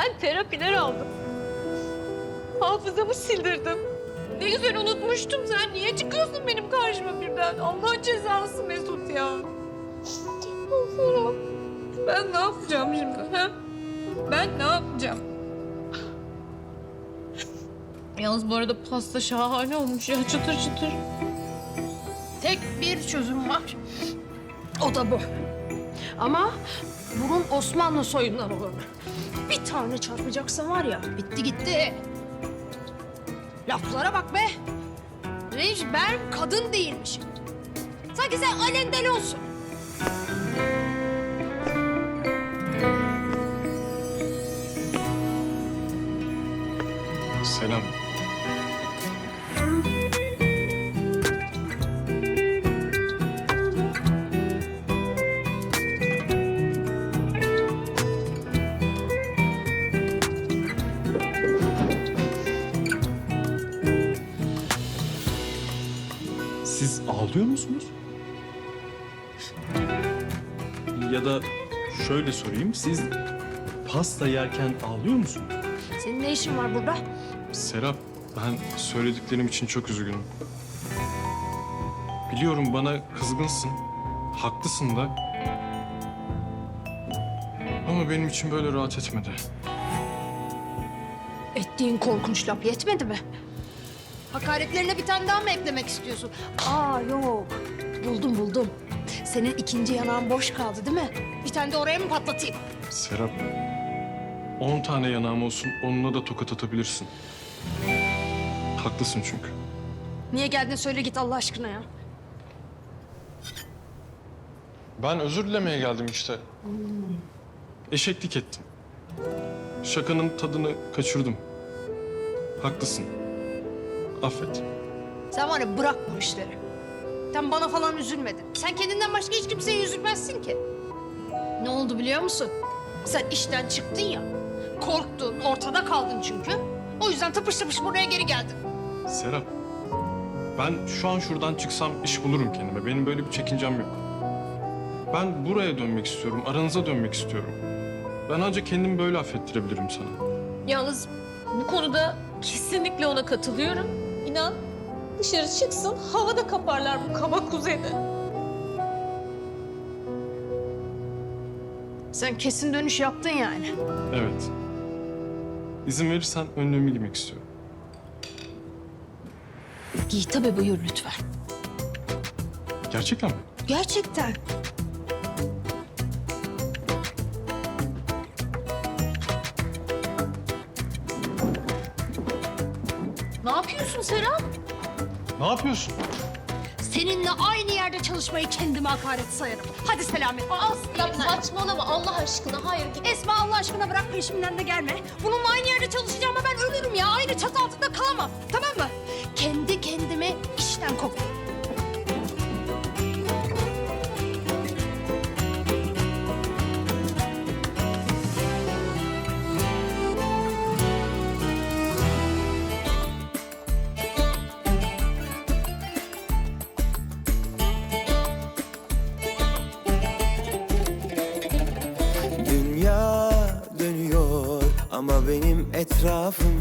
Ben terapiler aldım. Hafızamı sildirdim. Ne güzel unutmuştum. Sen niye çıkıyorsun benim karşıma birden? Allah cezası Mesut ya. Allah'ım. Ben ne yapacağım şimdi? Ha? Ben ne yapacağım? Yalnız bu arada pasta şahane olmuş ya. Çıtır çıtır. Tek bir çözüm var. O da bu. Ama bunun Osmanlı soyundan olur. Bir tane çarpacaksın var ya, bitti gitti. Laflara bak be. Reis ben kadın değilmişim. Sanki sen alendel olsun. Selam. Siz ağlıyor musunuz? Ya da şöyle sorayım, siz pasta yerken ağlıyor musunuz? Senin ne işin var burada? Serap, ben söylediklerim için çok üzgünüm. Biliyorum bana kızgınsın, haklısın da. Ama benim için böyle rahat etmedi. Ettiğin korkunç laf yetmedi mi? Hakaretlerine bir tane daha mı eklemek istiyorsun? Aa yok. Buldum buldum. Senin ikinci yanağın boş kaldı değil mi? Bir tane de oraya mı patlatayım? Serap, on tane yanağım olsun, onunla da tokat atabilirsin. Haklısın çünkü. Niye geldin söyle git Allah aşkına ya. Ben özür dilemeye geldim işte. Eşeklik ettim. Şakanın tadını kaçırdım. Haklısın. Affet. Sen var ya bırak bu işleri. Sen bana falan üzülmedin. Sen kendinden başka hiç kimseye üzülmezsin ki. Ne oldu biliyor musun? Sen işten çıktın ya. Korktun, ortada kaldın çünkü. O yüzden tıpış tıpış buraya geri geldin. Serap, ben şu an şuradan çıksam iş bulurum kendime. Benim böyle bir çekincem yok. Ben buraya dönmek istiyorum, aranıza dönmek istiyorum. Ben ancak kendimi böyle affettirebilirim sana. Yalnız bu konuda kesinlikle ona katılıyorum. İnan dışarı çıksın havada kaparlar bu kaba kuzeni. Sen kesin dönüş yaptın yani. Evet. İzin verirsen önlüğümü giymek istiyorum. Giy tabii buyur lütfen. Gerçekten mi? Gerçekten. Ne yapıyorsun Serap? Ne yapıyorsun? Seninle aynı yerde çalışmayı kendime hakaret sayarım. Hadi selamet. Ya saçmalama Allah aşkına hayır git. Esma Allah aşkına bırak peşimden de gelme. Bununla aynı yerde çalışacağıma ben ölürüm ya. Aynı çatı altında kalamam. Ama benim etrafım